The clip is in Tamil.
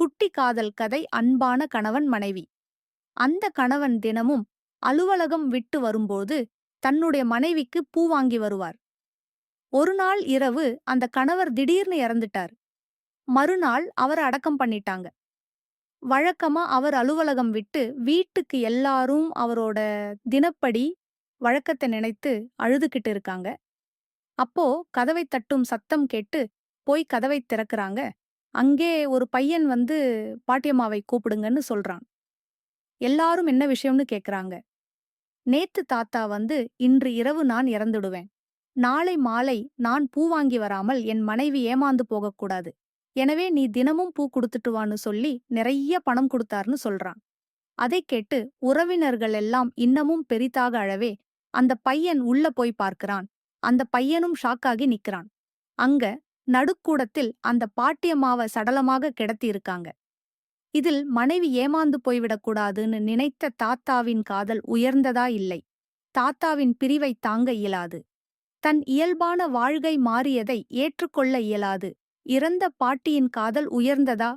குட்டி காதல் கதை அன்பான கணவன் மனைவி. அந்த கணவன் தினமும் அலுவலகம் விட்டு வரும்போது தன்னுடைய மனைவிக்கு பூ வாங்கி வருவார். ஒரு நாள் இரவு அந்த கணவர் திடீர்னு இறந்துட்டார். மறுநாள் அவர் அடக்கம் பண்ணிட்டாங்க. வழக்கமா அவர் அலுவலகம் விட்டு வீட்டுக்கு எல்லாரும் அவரோட தினப்படி வழக்கத்தை நினைத்து அழுதுகிட்டு இருக்காங்க. அப்போ கதவை தட்டும் சத்தம் கேட்டு போய் கதவை திறக்கிறாங்க. அங்கே ஒரு பையன் வந்து பாட்டியம்மாவை கூப்பிடுங்கன்னு சொல்றான். எல்லாரும் என்ன விஷயம்னு கேக்குறாங்க. நேத்து தாத்தா வந்து இன்று இரவு நான் இறந்துடுவேன். நாளை மாலை நான் பூ வாங்கி வராமல் என் மனைவி ஏமாந்து போகக்கூடாது எனவே நீ தினமும் பூ கொடுத்துட்டு வான்னு சொல்லி நிறைய பணம் கொடுத்தார்னு சொல்றான். அதைக் கேட்டு உறவினர்கள் எல்லாம் இன்னமும் பெரிதாக அழவே அந்த பையன் உள்ள போய் பார்க்கிறான். அந்த பையனும் ஷாக்காகி நிக்கிறான். அங்க நடுக்கூடத்தில் அந்த பாட்டியம்மாவ சடலமாக கிடத்தியிருக்காங்க. இதில் மனைவி ஏமாந்து போய்விடக்கூடாதுன்னு நினைத்த தாத்தாவின் காதல் உயர்ந்ததா இல்லை. தாத்தாவின் பிரிவை தாங்க இயலாது. தன் இயல்பான வாழ்கை மாறியதை ஏற்றுக்கொள்ள இயலாது. இறந்த பாட்டியின் காதல் உயர்ந்ததா?